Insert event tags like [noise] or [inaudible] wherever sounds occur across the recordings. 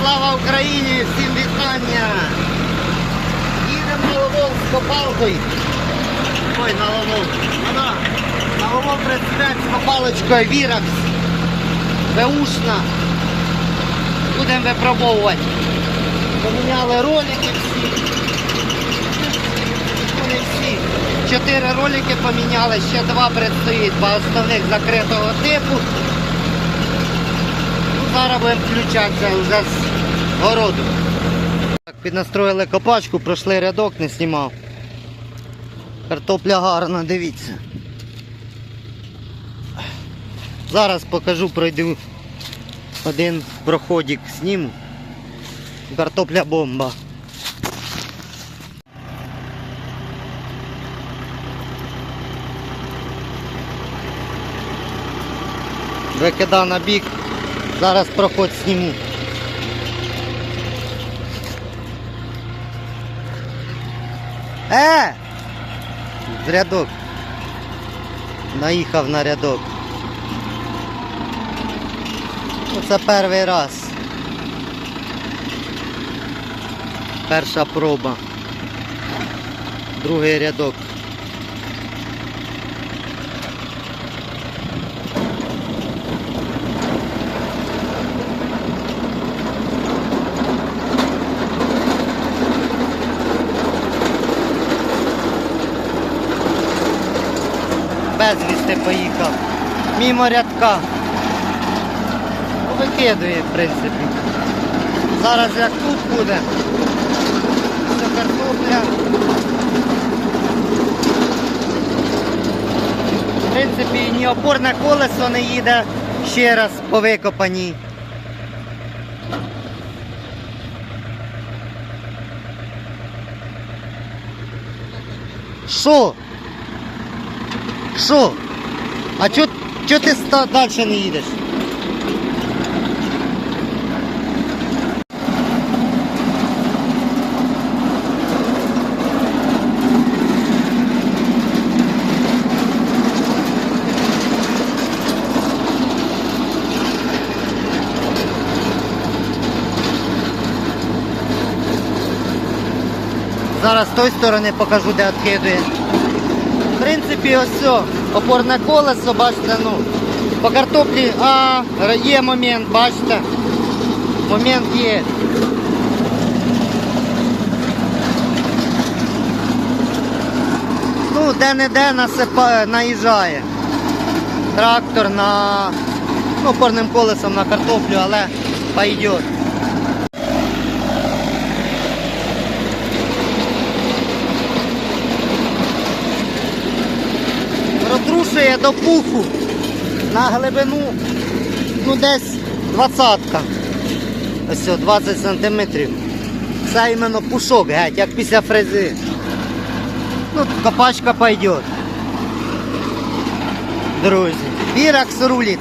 слава Україні! Всім вітання! Їдемо на ловол з копалкою. Ой, на ловол. Ну. На ловол 35 з копалочкою Віракс. Беушна. Будемо випробовувати. Поміняли ролики всі. Всі. Чотири ролики поміняли, ще два предстоїть, два основних закритого типу. Ну, Зараз будемо включатися вже з городу. Так, піднастроїли копачку, пройшли рядок, не знімав. Картопля гарна, дивіться. Зараз покажу, пройду один проходик зніму. Картопля бомба. Викида на бік. Зараз проход зніму. Е! В рядок. Наїхав на рядок. Оце Це перший раз. Перша проба. Другий рядок. Безвісти поїхав. Мімо рядка. Викидує, в принципі. Зараз як тут буде. Це картопля. В принципі, ні опорне колесо не їде ще раз по викопаній. Що? Що? А чо, чо ти далі не їдеш? Зараз з тої сторони покажу, де відкидує. В принципі, ось все. Опорне колесо, бачите, ну. По картоплі, а, є момент, бачите. Момент є. Ну, де-не-де насипає, наїжджає. Трактор на ну, опорним колесом на картоплю, але пойдет. Протрушує до пуху на глибину ну десь двадцятка. Ось о, 20 сантиметрів. Це іменно пушок геть, як після фрези. Ну, копачка пойдет. Друзі. Віракс рулить.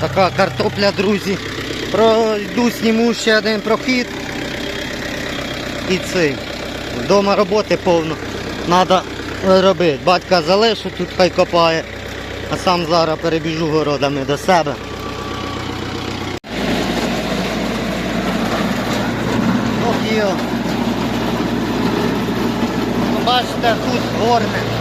Така картопля, друзі. Пройду, зніму ще один прохід. І цей. Вдома роботи повно. Надо робити. Батька залишу, тут хай копає, а сам зараз перебіжу городами до себе. Ох йо. Бачите, тут горне.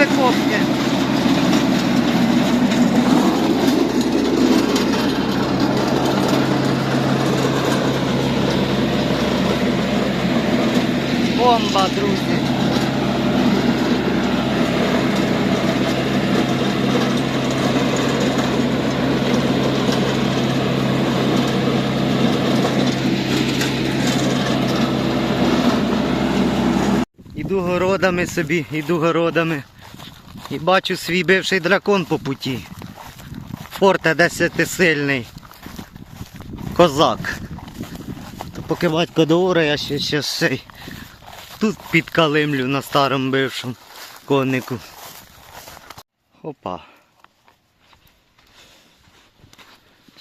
викопте. Бомба, друзі. Іду городами собі, іду городами. І бачу свій бивший дракон по путі. Форте десятисильний. Козак. То поки батько доора, я ще, ще, ще тут підкалимлю на старому бившому конику. Хопа.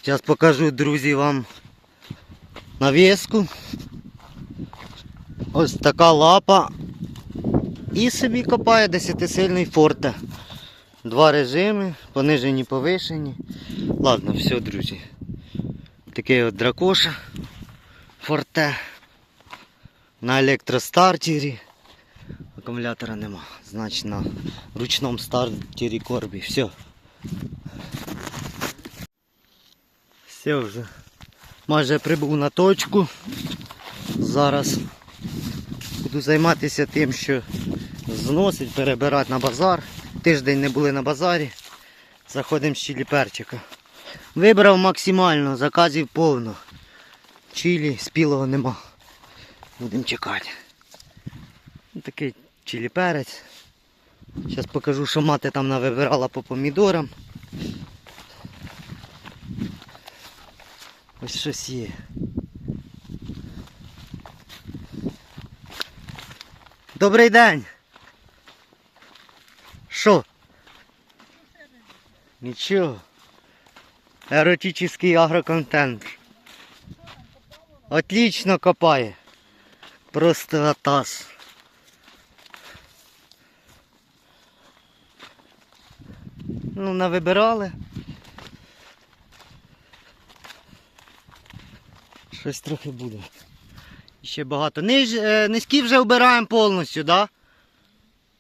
Зараз покажу, друзі, вам навіску. Ось така лапа. І собі копає десятисильний форте. Два режими, понижені, повишені. Ладно, все, друзі. Такий от дракоша. Форте. На електростартері. Акумулятора нема. Значить на ручному стартері корбі. Все. Все вже. Майже прибув на точку. Зараз буду займатися тим, що зносить, перебирати на базар. Тиждень не були на базарі. Заходимо з чилі перчика. Вибрав максимально, заказів повно. Чилі спілого нема. Будемо чекати. Ну, Такий чилі перець. Зараз покажу, що мати там навибирала по помідорам. Ось щось є. Добрий день. Що? Нічого. Еротичний агроконтент. Отлично копає. Просто атас. Ну, навибирали. Щось трохи буде. Ще багато. Ниж, е, низькі вже вбираємо повністю, да?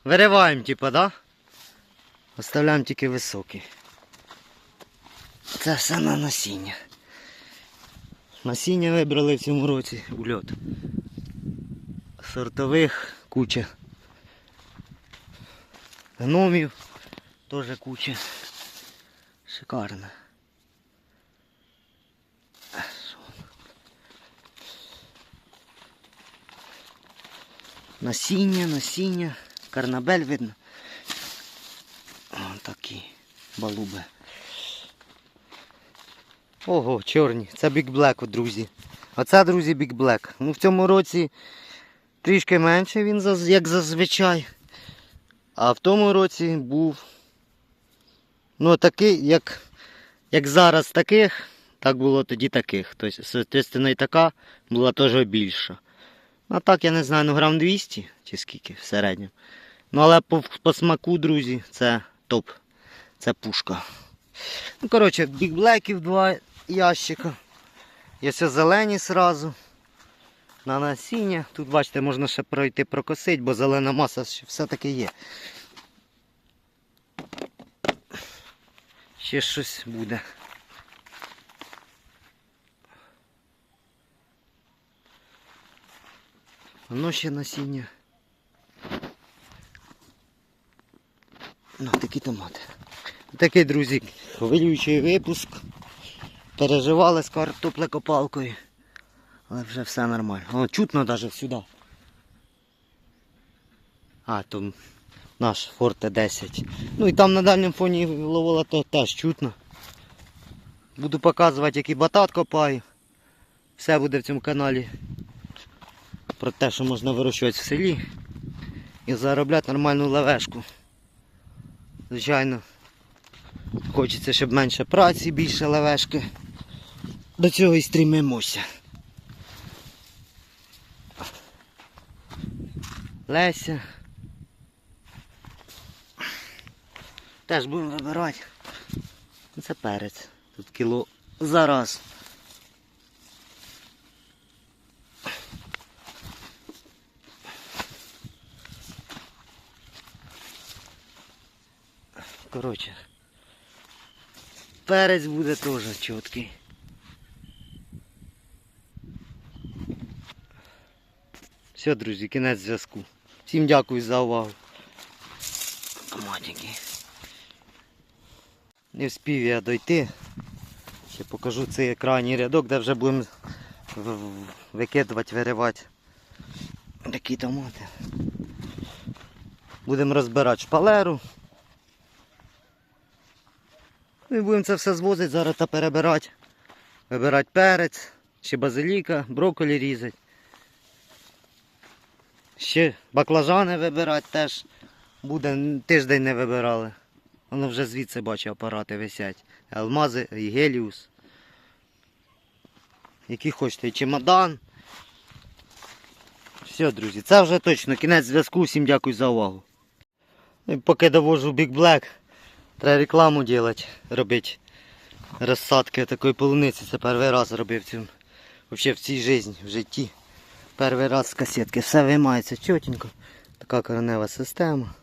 Вириваємо, типа, да? Оставляємо тільки високі. Це все на насіння. Насіння вибрали в цьому році ульот. Сортових куча. Гномів теж куча. Шикарно. Насіння, насіння, карнабель видно. О, такі балуби. Ого, чорні. Це Big Black, друзі. Оце, друзі, Big Black. Ну в цьому році трішки менше він, як зазвичай. А в тому році був ну такий, як, як зараз таких, так було тоді таких. Тобто, соответственно, і така була теж більша. А так, я не знаю, ну грам 200 чи скільки в середньому. Ну але по, по смаку, друзі, це топ. Це пушка. Ну, коротше, бікблеків два ящика. Є все зелені сразу. На насіння. Тут, бачите, можна ще пройти прокосити, бо зелена маса все-таки є. Ще щось буде. Воно ще насіння. Ну, такі томати. Такий, друзі, хвилюючий випуск. Переживали з картоплекопалкою. Але вже все нормально. О, чутно навіть сюди. А, то наш Форте 10. Ну і там на дальньому фоні ловила теж чутно. Буду показувати, який батат копаю. Все буде в цьому каналі. Про те, що можна вирощувати в селі і заробляти нормальну лавешку. Звичайно, хочеться, щоб менше праці, більше лавешки. До цього і стрімимося. Леся. Теж будемо вибирати. Це перець. Тут кіло за Коротше. Перець буде теж чіткий. Все, друзі, кінець зв'язку. Всім дякую за увагу. Матінки. Не встиг я дойти. Ще покажу цей крайній рядок, де вже будемо викидувати, виривати такі томати. Будемо розбирати шпалеру. І будемо це все звозити зараз та перебирати. Вибирати перець, ще базиліка, брокколі різати. Ще баклажани вибирати теж. Буде тиждень не вибирали. Воно вже звідси бачу апарати висять. Алмази і геліус. Які хочете, і чемодан. Все, друзі, це вже точно кінець зв'язку. Всім дякую за увагу. Ну, і поки довожу Big Black, треба рекламу робити, робити. Розсадки такої полуниці. Це перший раз робив цим. Взагалі в цій житті, в житті. Перший раз з касетки. Все виймається чотенько. Така коренева система.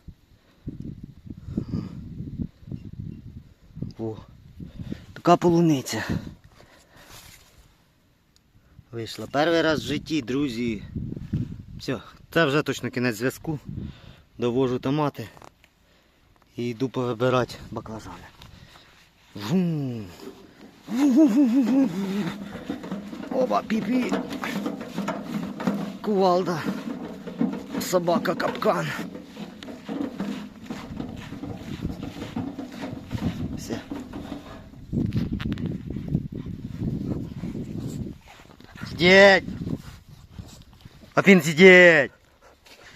О, така полуниця. Вийшла. Перший раз в житті, друзі. Все, це вже точно кінець зв'язку. Довожу томати і йду повибирати баклажани. Вум. Ву-ву-ву-ву-ву. Оба піпі. Кувалда. Собака капкан. Все. Сидеть! Опін сидеть!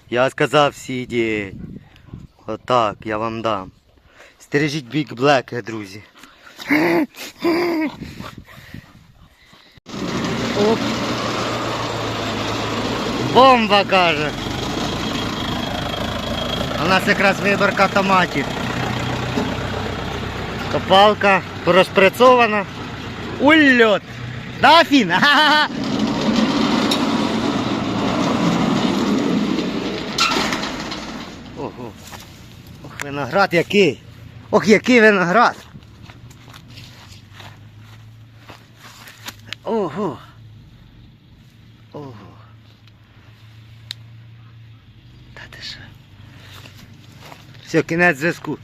Я сказав сидеть. Отак, я вам дам. Стережіть Big Black, друзі. Оп. Бомба каже. У нас якраз виборка томатів. Копалка розпрацьована. Ульот. Да, Фін? [laughs] виноград який. Ох, який виноград. Ого. Ого. Та ти що? Все, кінець зв'язку.